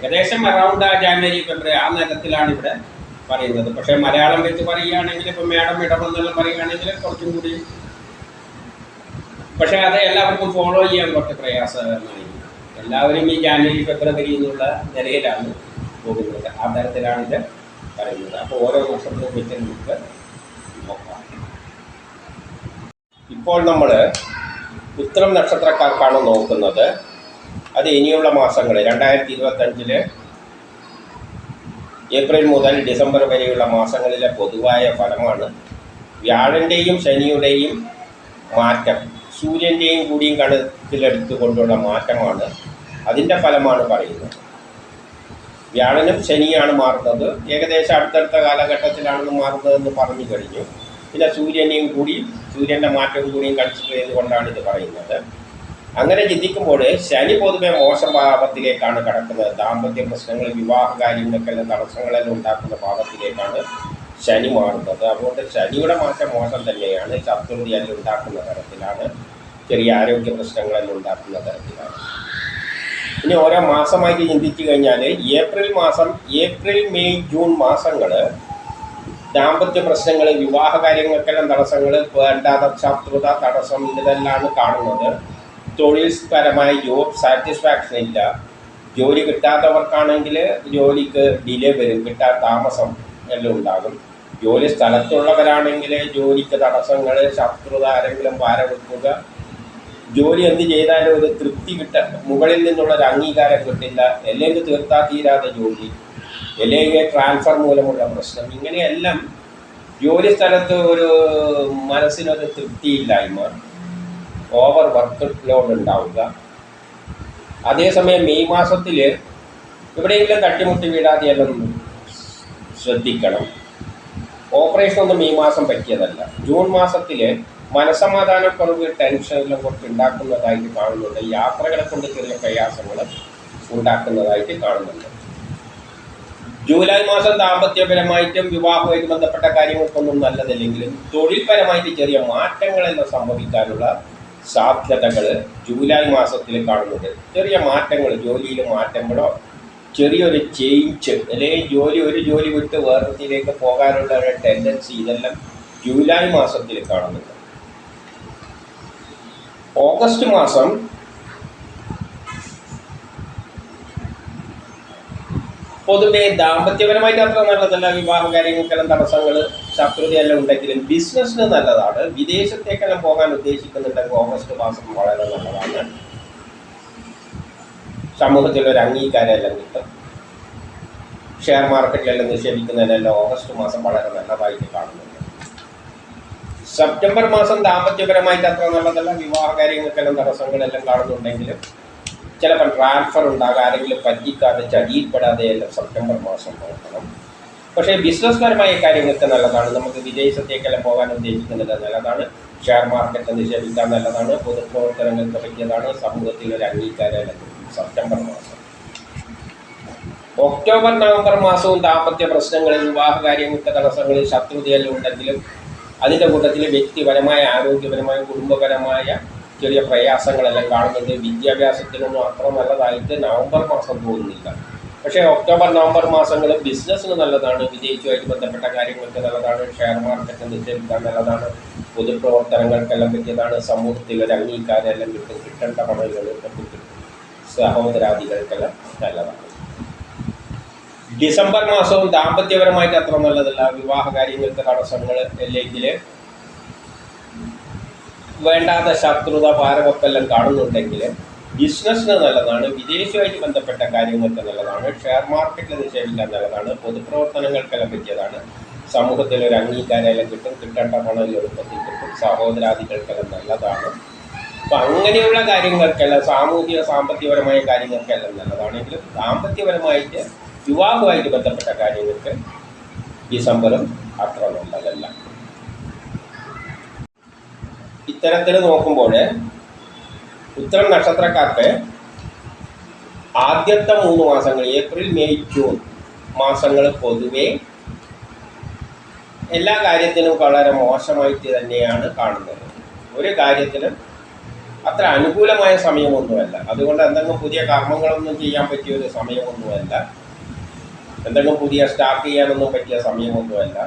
ഏകദേശം അറൗണ്ട് ആ ജാനുവരി ഫെബ്രുവരി ആ നേരത്തിലാണ് ഇവിടെ പറയുന്നത്. പക്ഷേ മലയാളം വെച്ച് പറയുകയാണെങ്കിൽ ഇപ്പം മേഡം ഇടമെന്നെല്ലാം പറയുകയാണെങ്കിൽ കുറച്ചും കൂടി പക്ഷേ അത് എല്ലാവർക്കും ഫോളോ ചെയ്യാൻ കുറച്ച് പ്രയാസകരമായി. എല്ലാവരും ഈ ജാനുവരി ഫെബ്രുവരി എന്നുള്ള നിലയിലാണ് പോകുന്നത്. ആ തരത്തിലാണ് ഇത് പറയുന്നത്. അപ്പോൾ ഓരോ വർഷത്തിലും വെച്ച് നമുക്ക് നോക്കാം. ഇപ്പോൾ നമ്മൾ ഉത്തരം നക്ഷത്രക്കാർക്കാണ് നോക്കുന്നത്. അത് ഇനിയുള്ള മാസങ്ങളിൽ രണ്ടായിരത്തി ഇരുപത്തഞ്ചിൽ ഏപ്രിൽ മുതൽ ഡിസംബർ വരെയുള്ള മാസങ്ങളിലെ പൊതുവായ ഫലമാണ് വ്യാഴന്റെയും ശനിയുടെയും മാറ്റം. സൂര്യന്റെയും കൂടിയും കണക്കിലെടുത്തുകൊണ്ടുള്ള മാറ്റമാണ് അതിന്റെ ഫലമാണ് പറയുന്നത്. വ്യാഴനും ശനിയാണ് മാറുന്നത്. ഏകദേശം അടുത്തടുത്ത കാലഘട്ടത്തിലാണെന്ന് മാറുന്നതെന്ന് പറഞ്ഞു കഴിഞ്ഞു. പിന്നെ സൂര്യനെയും കൂടി സൂര്യന്റെ മാറ്റവും കൂടിയും കൺസിഡർ ചെയ്തുകൊണ്ടാണ് ഇത് പറയുന്നത്. അങ്ങനെ ചിന്തിക്കുമ്പോൾ ശനി പൊതുവെ മോശം ഭാവത്തിലേക്കാണ് കടക്കുന്നത്. ദാമ്പത്യ പ്രശ്നങ്ങൾ വിവാഹ കാര്യങ്ങൾക്കെല്ലാം തടസ്സങ്ങളെല്ലാം ഉണ്ടാക്കുന്ന ഭാവത്തിലേക്കാണ് ശനി മാറുന്നത്. അതുകൊണ്ട് ശനിയുടെ മാറ്റം മോശം തന്നെയാണ്. ശത്രുതയെല്ലാം ഉണ്ടാക്കുന്ന തരത്തിലാണ്. ചെറിയ ആരോഗ്യ പ്രശ്നങ്ങളെല്ലാം ഉണ്ടാക്കുന്ന തരത്തിലാണ്. ഇനി ഓരോ മാസമായിട്ട് ചിന്തിച്ചു കഴിഞ്ഞാൽ ഏപ്രിൽ മാസം ഏപ്രിൽ മെയ് ജൂൺ മാസങ്ങൾ ദാമ്പത്യ പ്രശ്നങ്ങൾ വിവാഹ കാര്യങ്ങൾക്കെല്ലാം തടസ്സങ്ങൾ വേണ്ടാത്ത ശത്രുത തടസ്സം ഇതെല്ലാം കാണുന്നത്. തൊഴിൽപരമായ ജോബ് സാറ്റിസ്ഫാക്ഷൻ ഇല്ല ജോലി കിട്ടാത്തവർക്കാണെങ്കിൽ ജോലിക്ക് ഡിലേ വരും കിട്ടാൻ താമസം എല്ലാം ഉണ്ടാകും. ജോലി സ്ഥലത്തുള്ളവരാണെങ്കിൽ ജോലിക്ക് തടസ്സങ്ങൾ ശത്രുത ആരെങ്കിലും ഭാരം ജോലി എന്ത് ചെയ്താലും ഒരു തൃപ്തി കിട്ട മുകളിൽ നിന്നുള്ള ഒരു അംഗീകാരം കിട്ടില്ല. അല്ലെങ്കിൽ തീർത്താ തീരാതെ ജോലി. അല്ലെങ്കിൽ ട്രാൻസ്ഫർ മൂലമുള്ള പ്രശ്നം. ഇങ്ങനെയെല്ലാം ജോലി സ്ഥലത്ത് ഒരു മനസ്സിനൊരു തൃപ്തിയില്ലായ്മ. ഓവർ വർക്ക് ലോഡ് ഉണ്ടാവുക. അതേസമയം മെയ് മാസത്തിൽ എവിടെയെങ്കിലും തട്ടിമുട്ടി വീടാതെ എല്ലാം ശ്രദ്ധിക്കണം. ഓപ്പറേഷൻ ഒന്നും മെയ് മാസം പറ്റിയതല്ല. ജൂൺ മാസത്തിൽ മനസമാധാനക്കുറവ് ടെൻഷനെല്ലാം കുറച്ച് ഉണ്ടാക്കുന്നതായിട്ട് കാണുന്നുണ്ട്. യാത്രകളെ കൊണ്ട് ചെറിയ പ്രയാസങ്ങൾ ഉണ്ടാക്കുന്നതായിട്ട് കാണുന്നുണ്ട്. ജൂലൈ മാസം ദാമ്പത്യപരമായിട്ടും വിവാഹവുമായിട്ട് ബന്ധപ്പെട്ട കാര്യങ്ങൾക്കൊന്നും നല്ലതല്ലെങ്കിലും തൊഴിൽപരമായിട്ട് ചെറിയ മാറ്റങ്ങളെല്ലാം സംഭവിക്കാനുള്ള സാധ്യതകൾ ജൂലൈ മാസത്തിൽ കാണുന്നത്. ചെറിയ മാറ്റങ്ങൾ ജോലിയിൽ മാറ്റങ്ങളോ ചെറിയൊരു ചേഞ്ച് അല്ലെങ്കിൽ ജോലി ഒരു ജോലി വിട്ട് വേറൊന്നിലേക്ക് പോകാനുള്ള ഒരു ടെൻഡൻസി ഇതെല്ലാം ജൂലൈ മാസത്തിൽ കാണുന്നുണ്ട് ഓഗസ്റ്റ് മാസം പൊതുവെ ദാമ്പത്യപരമായിട്ട് അത്ര നല്ലതല്ല. വിവാഹ കാര്യങ്ങൾക്കെല്ലാം തടസ്സങ്ങൾ ശത്രുതയെല്ലാം ഉണ്ടെങ്കിലും ബിസിനസ്സിന് നല്ലതാണ്. വിദേശത്തേക്കെല്ലാം പോകാൻ ഉദ്ദേശിക്കുന്നുണ്ടെങ്കിൽ ഓഗസ്റ്റ് മാസം വളരെ നല്ലതാണ്. സമൂഹത്തിൽ ഒരു അംഗീകാരമെല്ലാം കിട്ടും. ഷെയർ മാർക്കറ്റിലെല്ലാം നിക്ഷേപിക്കുന്നതിനെല്ലാം ഓഗസ്റ്റ് മാസം വളരെ നല്ലതായിട്ട് കാണുന്നുണ്ട്. സെപ്റ്റംബർ മാസം ദാമ്പത്യപരമായിട്ട് അത്ര നല്ലതല്ല. വിവാഹ കാര്യങ്ങൾക്കെല്ലാം തടസ്സങ്ങളെല്ലാം കാണുന്നുണ്ടെങ്കിലും ചിലപ്പോൾ ട്രാൻസ്ഫർ ഉണ്ടാകാം ആരെങ്കിലും പറ്റിക്കാതെ ചതിയിൽപ്പെടാതെ എല്ലാം സെപ്റ്റംബർ മാസം നോക്കണം. പക്ഷേ ബിസിനസ് പരമായ കാര്യങ്ങൾക്ക് നല്ലതാണ്. നമുക്ക് വിദേശത്തേക്കെല്ലാം പോകാൻ ഉദ്ദേശിക്കുന്നത് നല്ലതാണ്. ഷെയർ മാർക്കറ്റ് നിക്ഷേപിക്കാൻ നല്ലതാണ്. പൊതുപ്രവർത്തനങ്ങൾക്ക് പറ്റിയതാണ് സമൂഹത്തിൽ ഒരു അംഗീകാരം സെപ്റ്റംബർ മാസം. ഒക്ടോബർ നവംബർ മാസവും ദാമ്പത്യ പ്രശ്നങ്ങളിൽ വിവാഹ കാര്യങ്ങൾക്ക് തടസ്സങ്ങളിൽ ശത്രുതയെല്ലാം ഉണ്ടെങ്കിലും അതിന്റെ കൂട്ടത്തിൽ വ്യക്തിപരമായ ആരോഗ്യപരമായ കുടുംബപരമായ ചെറിയ പ്രയാസങ്ങളെല്ലാം കാണുന്നുണ്ട് വിദ്യാഭ്യാസത്തിനൊന്നും അത്ര നല്ലതായിട്ട് നവംബർ മാസം തോന്നുന്നില്ല. പക്ഷേ ഒക്ടോബർ നവംബർ മാസങ്ങൾ ബിസിനസ്സിന് നല്ലതാണ് വിജയിച്ചുമായിട്ട് ബന്ധപ്പെട്ട കാര്യങ്ങൾക്ക് നല്ലതാണ് ഷെയർ മാർക്കറ്റ് നിക്ഷേപിക്കാൻ നല്ലതാണ് പൊതുപ്രവർത്തനങ്ങൾക്കെല്ലാം പറ്റിയതാണ് സമൂഹത്തിൽ ഒരു അംഗീകാരമെല്ലാം കിട്ടും കിട്ടേണ്ട പണങ്ങൾ കിട്ടും. സഹോദരാദികൾക്കെല്ലാം നല്ലതാണ്. ഡിസംബർ മാസവും ദാമ്പത്യപരമായിട്ട് അത്ര നല്ലതല്ല. വിവാഹ കാര്യങ്ങൾക്ക് തടസ്സങ്ങൾ അല്ലെങ്കിൽ വേണ്ടാത്ത ശത്രുത പാരവപ്പെല്ലാം കാണുന്നുണ്ടെങ്കിൽ ബിസിനസ്സിന് നല്ലതാണ് വിദേശമായിട്ട് ബന്ധപ്പെട്ട കാര്യങ്ങൾക്ക് നല്ലതാണ് ഷെയർ മാർക്കറ്റിൽ നിക്ഷേപിക്കാൻ നല്ലതാണ് പൊതുപ്രവർത്തനങ്ങൾക്കെല്ലാം പറ്റിയതാണ്. സമൂഹത്തിൽ ഒരു അംഗീകാരമെല്ലാം കിട്ടും കിട്ടേണ്ട പണം എളുപ്പത്തിൽ കിട്ടും സഹോദരാദികൾക്കെല്ലാം നല്ലതാണ്. അപ്പം അങ്ങനെയുള്ള കാര്യങ്ങൾക്കെല്ലാം സാമൂഹിക സാമ്പത്തികപരമായ കാര്യങ്ങൾക്കെല്ലാം നല്ലതാണെങ്കിലും സാമ്പത്തികപരമായിട്ട് യുവാവുമായിട്ട് ബന്ധപ്പെട്ട കാര്യങ്ങൾക്ക് ഡിസംബറും അത്ര നല്ലതല്ല. ഇത്തരത്തിൽ നോക്കുമ്പോൾ ഉത്തരം നക്ഷത്രക്കാർക്ക് ആദ്യത്തെ മൂന്ന് മാസങ്ങൾ ഏപ്രിൽ മെയ് ജൂൺ മാസങ്ങൾ പൊതുവെ എല്ലാ കാര്യത്തിനും വളരെ മോശമായിട്ട് തന്നെയാണ് കാണുന്നത്. ഒരു കാര്യത്തിനും അത്ര അനുകൂലമായ സമയമൊന്നുമല്ല. അതുകൊണ്ട് എന്തെങ്കിലും പുതിയ കർമ്മങ്ങളൊന്നും ചെയ്യാൻ പറ്റിയ ഒരു സമയമൊന്നുമല്ല. എന്തെങ്കിലും പുതിയ സ്റ്റാർട്ട് ചെയ്യാനൊന്നും പറ്റിയ സമയമൊന്നുമല്ല.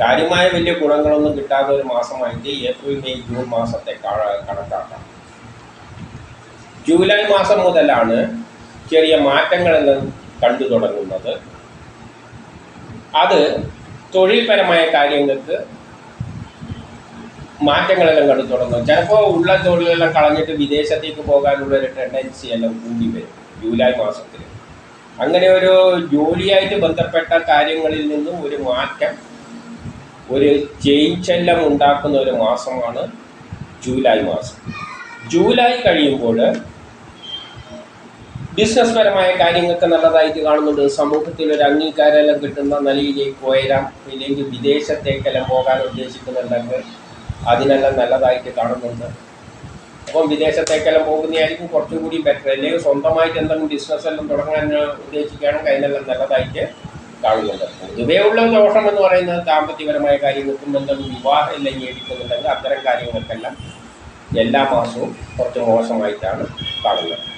കാര്യമായ വലിയ ഗുണങ്ങളൊന്നും കിട്ടാത്ത ഒരു മാസമായിട്ട് ഏപ്രിൽ മെയ് ജൂൺ മാസത്തെ കണക്കാക്കാം. ജൂലൈ മാസം മുതലാണ് ചെറിയ മാറ്റങ്ങളെല്ലാം കണ്ടു തുടങ്ങുന്നത്. അത് തൊഴിൽപരമായ കാര്യങ്ങൾക്ക് മാറ്റങ്ങളെല്ലാം കണ്ടു തുടങ്ങും. ചിലപ്പോൾ ഉള്ള തൊഴിലെല്ലാം കളഞ്ഞിട്ട് വിദേശത്തേക്ക് പോകാനുള്ള ഒരു ടെൻഡൻസി എല്ലാം കൂടി വരും ജൂലൈ മാസത്തിൽ. അങ്ങനെ ഒരു ജോലിയായിട്ട് ബന്ധപ്പെട്ട കാര്യങ്ങളിൽ നിന്നും ഒരു മാറ്റം ഒരു ചേഞ്ച് എല്ലാം ഉണ്ടാക്കുന്ന ഒരു മാസമാണ് ജൂലൈ മാസം. ജൂലൈ കഴിയുമ്പോൾ ബിസിനസ് പരമായ കാര്യങ്ങൾക്ക് നല്ലതായിട്ട് കാണുന്നുണ്ട്. സമൂഹത്തിൽ ഒരു അംഗീകാരമെല്ലാം കിട്ടുന്ന നിലയിലേക്ക് ഉയരാം ഇല്ലെങ്കിൽ വിദേശത്തേക്കെല്ലാം പോകാൻ ഉദ്ദേശിക്കുന്നുണ്ടെങ്കിൽ അതിനെല്ലാം നല്ലതായിട്ട് കാണുന്നുണ്ട്. അപ്പം വിദേശത്തേക്കെല്ലാം പോകുന്നതായിരിക്കും കുറച്ചും കൂടി ബെറ്റർ അല്ലെങ്കിൽ സ്വന്തമായിട്ട് എന്തെങ്കിലും ബിസിനസ് എല്ലാം തുടങ്ങാൻ ഉദ്ദേശിക്കുകയാണെങ്കിൽ അതിനെല്ലാം നല്ലതായിട്ട് കാണുന്നുണ്ട്. പൊതുവേ ഉള്ള ദോഷം എന്ന് പറയുന്നത് ദാമ്പത്യപരമായ കാര്യങ്ങൾക്കും എന്തെങ്കിലും വിവാഹം എല്ലാം ഞേടിക്കുന്നുണ്ടെങ്കിൽ അത്തരം കാര്യങ്ങൾക്കെല്ലാം എല്ലാ മാസവും കുറച്ച് മോശമായിട്ടാണ് കാണുന്നത്.